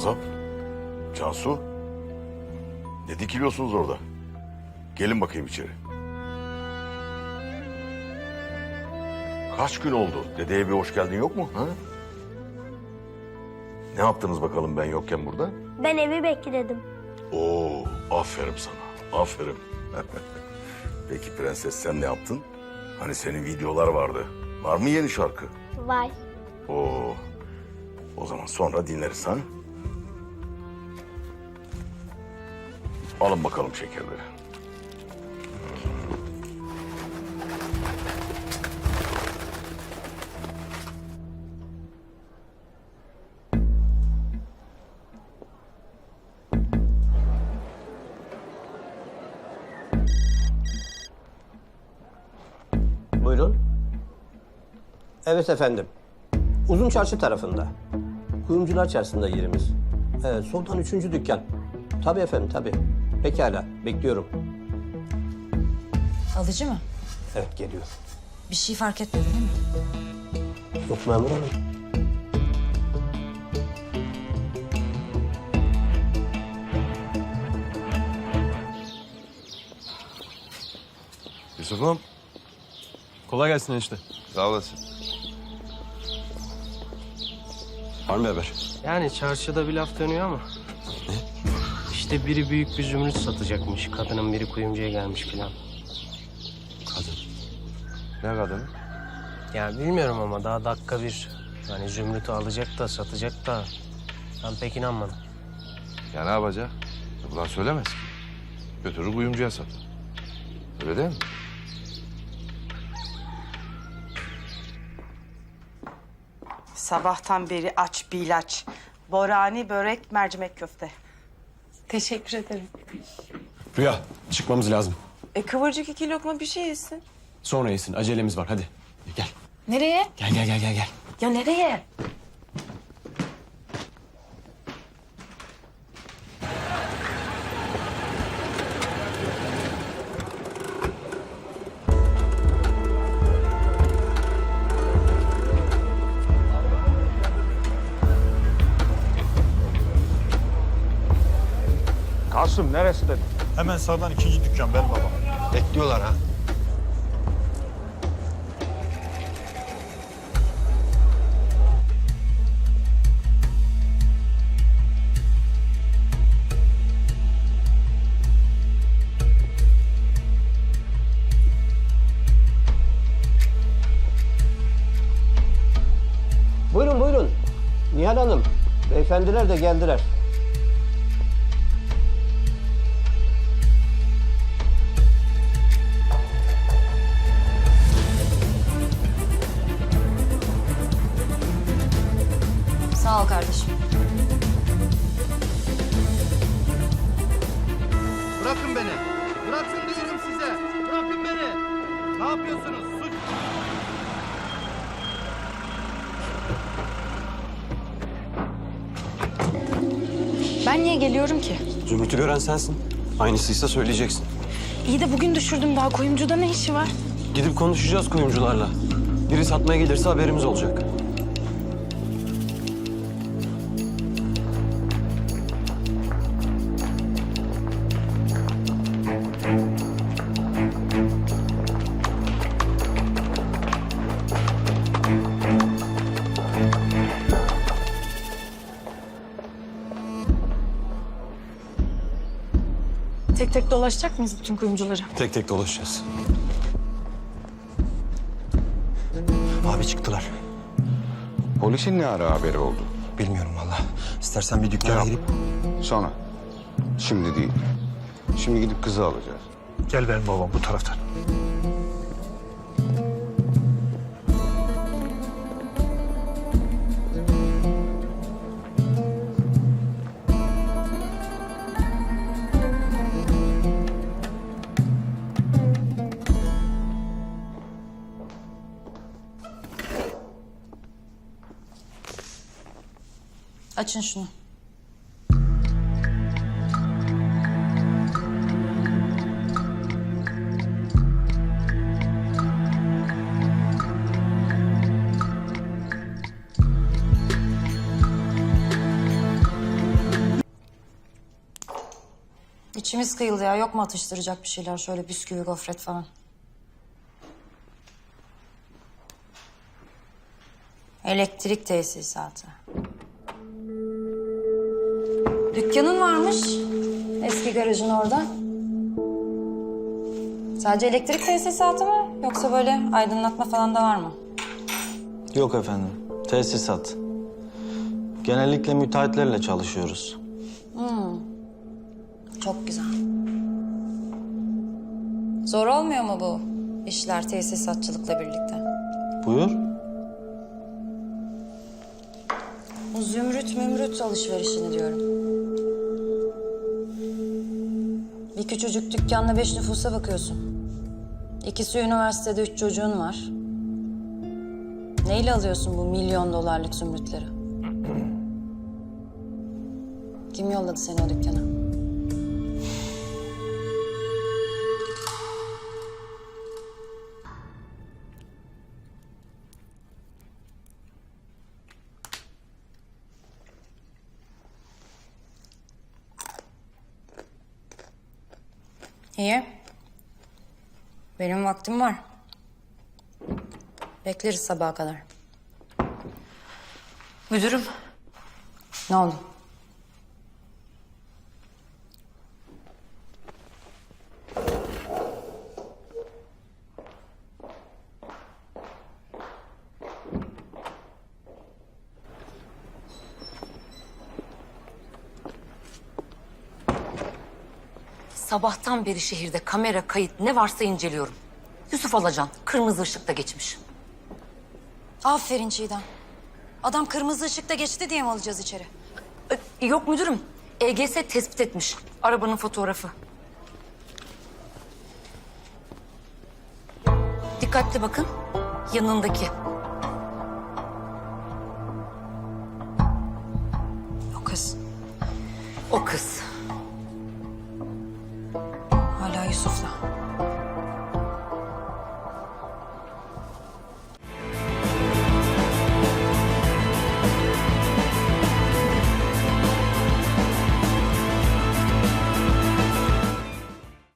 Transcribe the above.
Azap, Cansu. Ne dikiliyorsunuz orada? Gelin bakayım içeri. Kaç gün oldu? Dedeye bir hoş geldin yok mu? Ha? Ne yaptınız bakalım ben yokken burada? Ben evi bekledim. Oo, aferin sana. Aferin. Peki prenses sen ne yaptın? Hani senin videolar vardı. Var mı yeni şarkı? Vay. Oo. O zaman sonra dinleriz ha? Alın bakalım şekerleri. Buyurun. Evet efendim. Uzun çarşı tarafında. Kuyumcular çarşısında yerimiz. Evet, soldan üçüncü dükkan. Tabii efendim, tabii. Pekala, bekliyorum. Alıcı mı? Evet, geliyor. Bir şey fark etmedi değil mi? Yok memur hanım. Yusuf'um. Kolay gelsin enişte. Sağ olasın. Var mı haber? Yani çarşıda bir laf dönüyor ama. İşte biri büyük bir zümrüt satacakmış. Kadının biri kuyumcuya gelmiş filan. Kadın. Ne kadın? Ya bilmiyorum ama daha dakika bir. Yani zümrütü alacak da satacak da. Ben pek inanmadım. Ya ne yapacak? Ulan söylemez ki. Götürür kuyumcuya sat. Öyle değil mi? Sabahtan beri aç bir ilaç. Borani börek, mercimek köfte. Teşekkür ederim. Rüya çıkmamız lazım. E kıvırcık iki lokma bir şey yesin. Sonra yesin acelemiz var hadi. Gel. Nereye? Gel gel gel gel gel. Ya nereye? Kasım neresi dedi? Hemen sağdan ikinci dükkan benim babam. Bekliyorlar ha. Buyurun, buyurun. Nihal Hanım, beyefendiler de geldiler. Sağ ol kardeşim. Bırakın beni. Bırakın diyorum size. Bırakın beni. Ne yapıyorsunuz? Suç. Ben niye geliyorum ki? Zümrüt'ü gören sensin. Aynısıysa söyleyeceksin. İyi de bugün düşürdüm daha kuyumcuda ne işi var? Gidip konuşacağız kuyumcularla. Biri satmaya gelirse haberimiz olacak. Tek tek dolaşacak mıyız bütün kuyumcuları? Tek tek dolaşacağız. Abi çıktılar. Polisin ne ara haberi oldu? Bilmiyorum valla. İstersen bir dükkana girip... Sonra. Şimdi değil. Şimdi gidip kızı alacağız. Gel benim babam bu taraftan. Açın şunu. İçimiz kıyıldı ya. Yok mu atıştıracak bir şeyler? Şöyle bisküvi, gofret falan. Elektrik tesisatı. Dükkanın varmış. Eski garajın orada. Sadece elektrik tesisatı mı? Yoksa böyle aydınlatma falan da var mı? Yok efendim. Tesisat. Genellikle müteahhitlerle çalışıyoruz. Çok güzel. Zor olmuyor mu bu işler tesisatçılıkla birlikte? Buyur. Bu zümrüt mümrüt alışverişini diyorum. Küçücük dükkanla beş nüfusa bakıyorsun. İkisi üniversitede üç çocuğun var. Neyle alıyorsun bu milyon dolarlık zümrütleri? Kim yolladı seni o dükkana? İyi. Benim vaktim var. Bekleriz sabaha kadar. Müdürüm. Ne oldu? Sabahtan beri şehirde kamera, kayıt ne varsa inceliyorum. Yusuf Alacan kırmızı ışıkta geçmiş. Aferin Çiğdem. Adam kırmızı ışıkta geçti diye mi alacağız içeri? Ee, Yok müdürüm. EGS tespit etmiş. Arabanın fotoğrafı. Dikkatli bakın. Yanındaki. O kız. O kız. Yusuf'la.